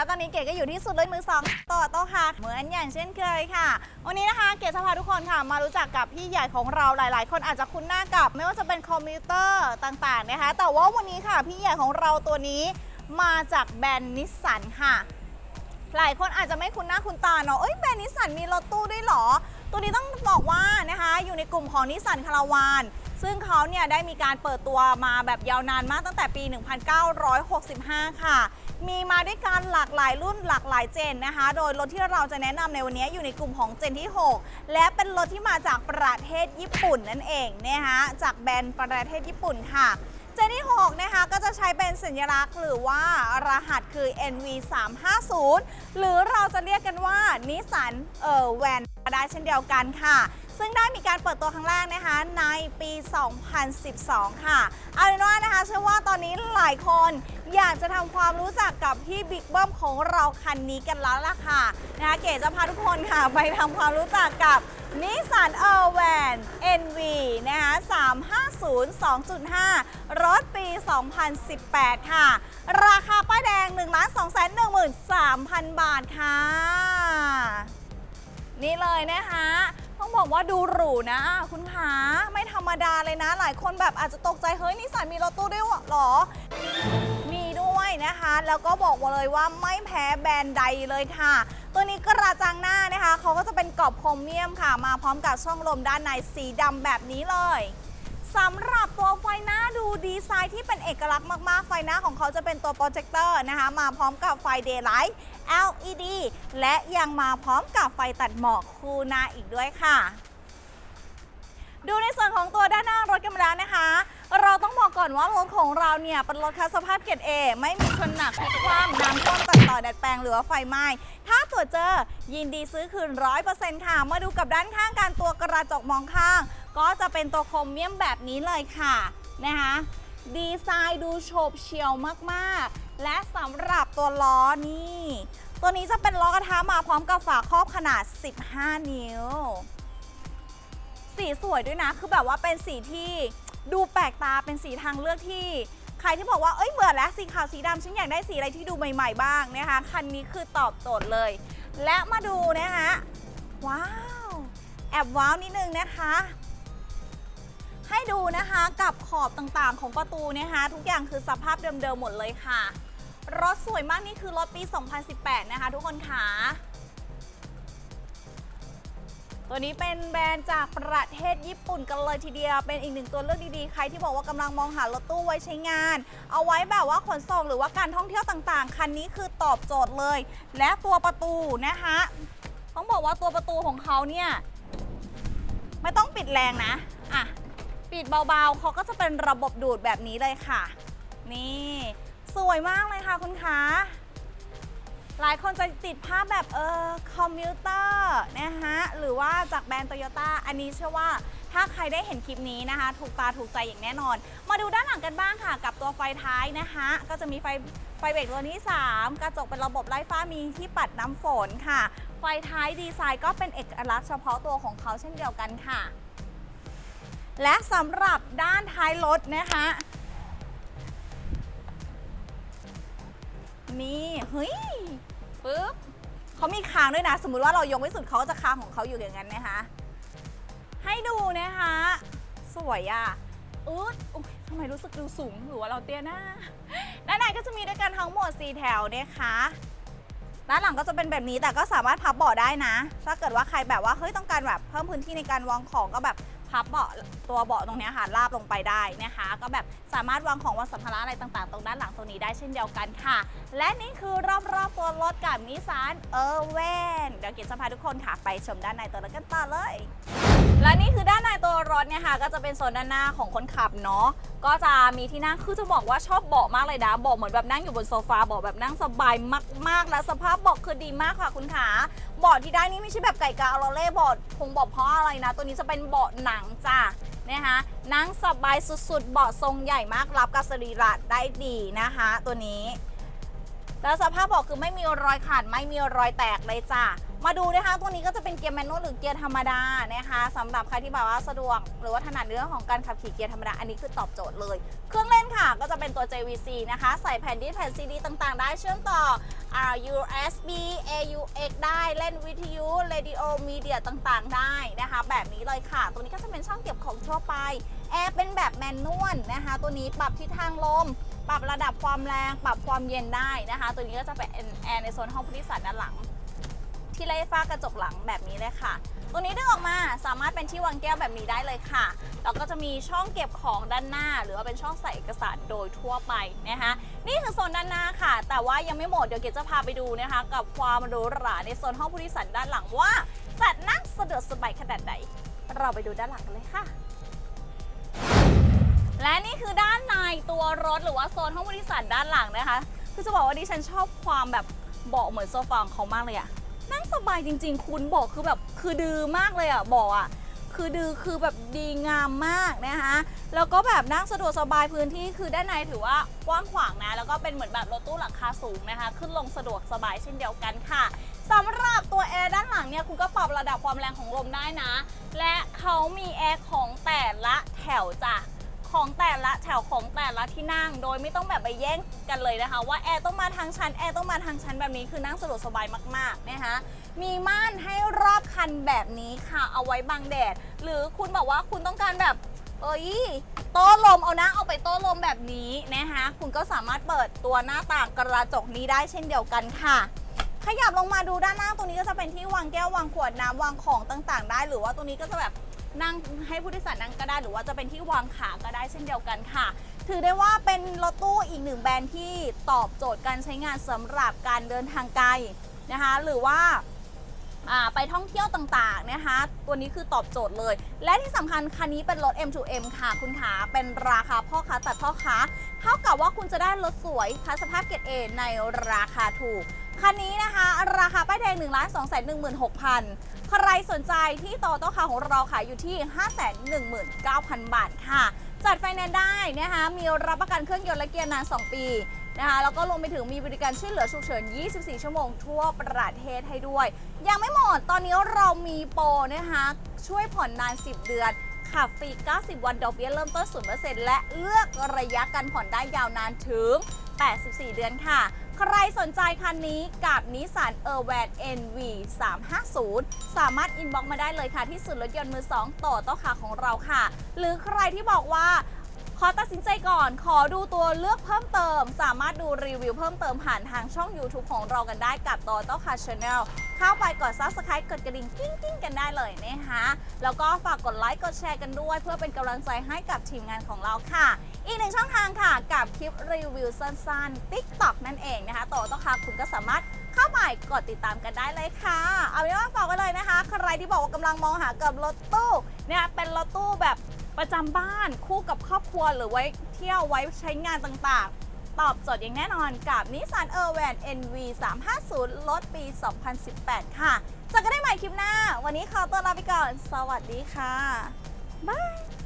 แล้วตอนนี้เก๋ก็อยู่ที่สุดเลยมือสองต่อโต้ค่ะเหมือนอย่างเช่นเคยค่ะ วันนี้นะคะเก๋จะพาทุกคนค่ะมารู้จักกับพี่ใหญ่ของเราหลาย ๆ คนอาจจะคุ้นหน้ากับ ไม่ว่าจะเป็นคอมพิวเตอร์ต่าง ๆ นะคะ แต่ว่าวันนี้ค่ะพี่ใหญ่ของเราตัวนี้มาจากแบรนด์นิสสันค่ะ หลายคนอาจจะไม่คุ้นหน้าคุ้นตาเนาะเอ้ยแบรนด์นิสสันมีรถตู้ด้วยเหรอ ตัวนี้ต้องบอกว่านะคะอยู่ในกลุ่มของนิสสันคาราวาน ซึ่งเขาเนี่ยได้มีการเปิดตัวมาแบบยาวนานมากตั้งแต่ปี 1965 ค่ะ มีมาด้วยกันหลากหลายรุ่นหลากหลายเจนนะคะ โดยรถที่เราจะแนะนำในวันนี้อยู่ในกลุ่มของเจนที่ 6 และเป็นรถที่มาจากประเทศญี่ปุ่นนั่นเองนะคะจากแบรนด์ประเทศญี่ปุ่นค่ะเจนที่ 6 นะคะ ก็จะใช้เป็นสัญลักษณ์หรือว่ารหัสคือ NV 3 5 0 หรือเราจะเรียกกันว่านิสสันเออแวนได้เช่นเดียวกันค่ะ ซึ่งได้มีการเปิดตัวครั้งแรกนะคะในปี 2012 ค่ะ เอาเป็นว่านะคะเชื่อว่าตอนนี้หลายคนอยากจะทำความรู้จักกับพี่บิ๊กเบิ้มของเราคันนี้กันแล้วล่ะค่ะนะคะเก๋จะพาทุกคนค่ะไปทำความรู้จักกับนิสสันเออร์แวน NV นะคะ350 2.5 รถปี 2018 ค่ะ ราคาป้ายแดง 1 2 1 3 0 0 0 บาทค่ะ นี่เลยนะคะ ต้องบอกว่าดูหรูนะ คุณขาไม่ธรรมดาเลยนะ หลายคนแบบอาจจะตกใจ เฮ้ยนิสสันมีรถตู้ด้วยเหรอ มีด้วยนะคะ แล้วก็บอกเลยว่าไม่แพ้แบรนด์ใดเลยค่ะ ตัวนี้กระจังหน้านะคะเขาก็จะเป็นกรอบโครเมียมค่ะ มาพร้อมกับช่องลมด้านในสีดำแบบนี้เลย สำหรับตัวไฟหน้าดูดีไซน์ที่เป็นเอกลักษณ์มากๆ ไฟหน้าของเขาจะเป็นตัวโปรเจคเตอร์นะคะ มาพร้อมกับไฟ Daylight LED และยังมาพร้อมกับไฟตัดหมอกคูหน้าอีกด้วยค่ะ ดูในส่วนของตัวด้านหน้ารถกันมาแล้วนะคะ เราต้องบอกก่อนว่ารถของเราเนี่ย เป็นรถคัสสภาพเกรดเอไม่มีชนหนักพลิกคว่ำน้ำท่วมตัดต่อดัดแปลงหรือว่าไฟไหม้ถ้าตรวจเจอยินดีซื้อคืน 100%ค่ะ มาดูกับด้านข้างการตัวกระจกมองข้าง ก็จะเป็นตัวโครเมียมแบบนี้เลยค่ะนะคะดีไซน์ดูโฉบเฉี่ยวมากๆ และสำหรับตัวล้อนี่ ตัวนี้จะเป็นล้อกระทะมาพร้อมกับฝาครอบขนาด 15 นิ้ว สีสวยด้วยนะ คือแบบว่าเป็นสีที่ดูแปลกตาเป็นสีทางเลือกที่ ใครที่บอกว่าเอ้ยเบื่อแล้วสีขาวสีดำฉันอยากได้สีอะไรที่ดูใหม่ ๆ บ้างนะคะ คันนี้คือตอบโจทย์เลย และมาดูนะคะว้าว แอบว้าวนิดนึงนะคะ ให้ดูนะคะกับขอบต่างๆของประตูนะคะทุกอย่างคือสภาพเดิมๆหมดเลยค่ะ รถสวยมากนี่คือรถปี 2018 นะคะทุกคนค่ะตัวนี้เป็นแบรนด์จากประเทศญี่ปุ่นกันเลยทีเดียว เป็นอีกหนึ่งตัวเลือกดีๆ ใครที่บอกว่ากำลังมองหารถตู้ไว้ใช้งาน เอาไว้แบบว่าขนส่งหรือว่าการท่องเที่ยวต่างๆ คันนี้คือตอบโจทย์เลย และตัวประตูนะคะต้องบอกว่าตัวประตูของเขาเนี่ย ไม่ต้องปิดแรงนะ อะ ปิดเบาๆเขาก็จะเป็นระบบดูดแบบนี้เลยค่ะ นี่ สวยมากเลยค่ะคุณคะหลายคนจะติดภาพแบบเออคอมพิวเตอร์นะคะหรือว่าจากแบรนด์โตโยต้าอันนี้เชื่อว่าถ้าใครได้เห็นคลิปนี้นะคะ ถูกตาถูกใจอย่างแน่นอน มาดูด้านหลังกันบ้างค่ะ กับตัวไฟท้ายนะคะก็จะมีไฟไฟเบรกตัวที่3กระจกเป็นระบบไร้ฟ้ามีที่ปัดน้ำฝนค่ะ ไฟท้ายดีไซน์ก็เป็นเอกลักษณ์เฉพาะตัวของเขาเช่นเดียวกันค่ะ และสำหรับด้านท้ายรถนะคะนี่เฮ้ยปึ๊บเขามีคางด้วยนะ สมมุติว่าเรายกไม่สุดเขาก็จะคางของเขาอยู่อย่างนั้นนะคะ ให้ดูนะคะ สวยอะ่ะอืดอุ๊ยทำไมรู้สึกดูสูงหรือว่าเราเตี้ยหน้าด้านในก็จะมีด้วยกันทั้งหมด 4 แถวนะคะด้านหลังก็จะเป็นแบบนี้แต่ก็สามารถพับเบาะได้นะ ถ้าเกิดว่าใครแบบว่าเฮ้ยต้องการแบบเพิ่มพื้นที่ในการวางของก็แบบ พับเบาะตัวเบาะตรงนี้ค่ะลาบลงไปได้นะคะ ก็แบบสามารถวางของวางสัมภาระอะไรต่างๆ ตรงด้านหลังตรงนี้ได้เช่นเดียวกันค่ะ และนี่คือรอบๆตัวรถกับนิสสันเออร์เวนเดี๋ยวกิจจะพาทุกคนค่ะไปชมด้านในตัวรถกันต่อเลย และนี่คือด้านในตัวรถเนี่ยค่ะ ก็จะเป็นโซนด้านหน้าของคนขับเนาะก็จะมีที่นั่งคือจะบอกว่าชอบเบาะมากเลยนะเบาะเหมือนแบบนั่งอยู่บนโซฟาเบาะแบบนั่งสบายมากๆ และสภาพเบาะคือดีมากค่ะคุณขาเบาะที่ได้นี่ไม่ใช่แบบไก่กาเอเราเล่เบาะคงเบาะเพราะอะไรนะ ตัวนี้จะเป็นเบาะหนังจ้ะนะคะนั่งสบายสุดๆเบาะทรงใหญ่มากรับกับสรีระได้ดีนะคะ ตัวนี้ แล้วสภาพเบอกคือไม่มีรอยขาดไม่มีรอยแตกเลยจ้ะ มาดูนะคะ ตัวนี้ก็จะเป็นเกียร์แมนนวลหรือเกียร์ธรรมดานะคะสำหรับใครที่แบบว่าสะดวก หรือว่าถนัดเรื่องของการขับขี่เกียร์ธรรมดา อันนี้คือตอบโจทย์เลย เครื่องเล่นค่ะก็จะเป็นตัว JVC นะคะ ใส่แผ่นดิสแผ่น CD ต่างๆ ได้เชื่อมต่อ USB AUX ได้เล่นวิทยุ Radio Media ต่างๆ ได้นะคะ แบบนี้เลยค่ะ ตัวนี้ก็จะเป็นช่องเก็บของทั่วไปแอร์เป็นแบบแมนนวลนะคะ ตัวนี้ปรับทิศทางลม ปรับระดับความแรง ปรับความเย็นได้นะคะ ตัวนี้ก็จะเป็นแอร์ในโซนห้องผู้โดยสารด้านหลัง ที่ไล่ฟ้ากระจกหลังแบบนี้เลยค่ะตัวนี้ดึงออกมาสามารถเป็นที่วางแก้วแบบนี้ได้เลยค่ะ แล้วก็จะมีช่องเก็บของด้านหน้า หรือว่าเป็นช่องใส่เอกสารโดยทั่วไปนะคะ นี่คือโซนด้านหน้าค่ะ แต่ว่ายังไม่หมดเดี๋ยวเกดจะพาไปดูนะคะ กับความหรูหราในโซนห้องผู้โดยสารด้านหลังว่าจะนั่งสะดวกสบายขนาดไหนเราไปดูด้านหลังกันเลยค่ะและนี่คือด้านในตัวรถหรือว่าโซนห้องผู้โดยสารด้านหลังนะคะ คือจะบอกว่าดิฉันชอบความแบบเบาะเหมือนโซฟาของเขามากเลยอะ นั่งสบายจริง ๆ คุณบอกคือแบบคือดือมากเลยอะบาะอะคือดือคือแบบดีงามมากนะคะแล้วก็แบบนั่งสะดวกสบายพื้นที่คือด้านในถือว่ากว้างขวางนะ แล้วก็เป็นเหมือนแบบรถตู้หลังคาสูงนะคะ ขึ้นลงสะดวกสบายเช่นเดียวกันค่ะสำหรับตัวแอร์ด้านหลังเนี่ยคุณก็ปรับระดับความแรงของลมได้นะ และเขามีแอร์ของแต่ละแถวจ้ะ ของแต่ละแถวของแต่ละที่นั่ง โดยไม่ต้องแบบไปแย่งกันเลยนะคะ ว่าแอร์ต้องมาทางชั้นแอร์ต้องมาทางชั้นแบบนี้คือนั่งสะดวกสบายมากๆนะคะมีม่านให้รอบคันแบบนี้ค่ะ เอาไว้บังแดด หรือคุณบอกว่าคุณต้องการแบบเอ้ยโต้ลมเอานะเอาไปโต้ลมแบบนี้นะคะคุณก็สามารถเปิดตัวหน้าต่างกระจกนี้ได้เช่นเดียวกันค่ะ ขยับลงมาดูด้านล่างตรงนี้ก็จะเป็นที่วางแก้ววางขวดน้ำวางของต่าง ๆ ได้ หรือว่าตรงนี้ก็จะแบบ นั่งให้ผู้โดยสารนั่งก็ได้ หรือว่าจะเป็นที่วางขาก็ได้เช่นเดียวกันค่ะ ถือได้ว่าเป็นรถตู้อีกหนึ่งแบรนด์ที่ตอบโจทย์การใช้งานสำหรับการเดินทางไกลนะคะ หรือว่าอ่าไปท่องเที่ยวต่างๆนะคะ ตัวนี้คือตอบโจทย์เลย และที่สำคัญคันนี้เป็นรถ M2M ค่ะคุณขาเป็นราคาพ่อค้าตัดพ่อค้า เท่ากับว่าคุณจะได้รถสวยคัสภาพเกรดเอในราคาถูก คันนี้นะคะ ราคาป้ายแดง1 2 1 6 0 0 0 ใครสนใจที่ต่อต้อคาของเราขายอยู่ที่ 519,000 บาทค่ะ จัดไฟแนนซ์ได้นะคะ มีรับประกันเครื่องยนต์และเกียร์นาน 2 ปีนะคะแล้วก็รวมไปถึงมีบริการช่วยเหลือฉุกเฉิน 24 ชั่วโมงทั่วประเทศให้ด้วย ยังไม่หมด ตอนนี้เรามีโปรนะคะ ช่วยผ่อนนาน 10 เดือนขับฟรี 90 วัน ดอกเบี้ยเริ่มต้น 0%และเลือกระยะการผ่อนได้ยาวนานถึง 84 เดือนค่ะ ใครสนใจคันนี้กับนิสสันเออร์แวน NV 350 สามารถอินบ็อกมาได้เลยค่ะ ที่ศูนย์รถยนต์มือ 2 ต่อโต้ขาของเราค่ะ หรือใครที่บอกว่า ขอตัดสินใจก่อน ขอดูตัวเลือกเพิ่มเติม สามารถดูรีวิวเพิ่มเติมผ่านทางช่อง YouTube ของเรากันได้กับต่อโต้คาชาแนลเข้าไปกด Subscribe กดกระดิ่งกิ้งกิ้งกันได้เลยนะคะแล้วก็ฝากกดไลค์กดแชร์กันด้วย เพื่อเป็นกำลังใจให้กับทีมงานของเราค่ะ อีกหนึ่งช่องทางค่ะ กับคลิปรีวิวสั้นๆ TikTok นั่นเองนะคะต่อต้อค่ะคุณก็สามารถเข้าไปกดติดตามกันได้เลยค่ะ เอาเป็นว่าฝากไว้เลยนะคะ ใครที่บอกว่ากำลังมองหากับรถตู้เนี่ยเป็นรถตู้แบบ ประจำบ้านคู่กับครอบครัวหรือไว้เที่ยวไว้ใช้งานต่างๆ ตอบโจทย์อย่างแน่นอนกับนิสสันเออร์แวน NV 350รถปี 2018 ค่ะเจอกันได้ใหม่คลิปหน้า วันนี้ขอตัวลาไปก่อน สวัสดีค่ะ บาย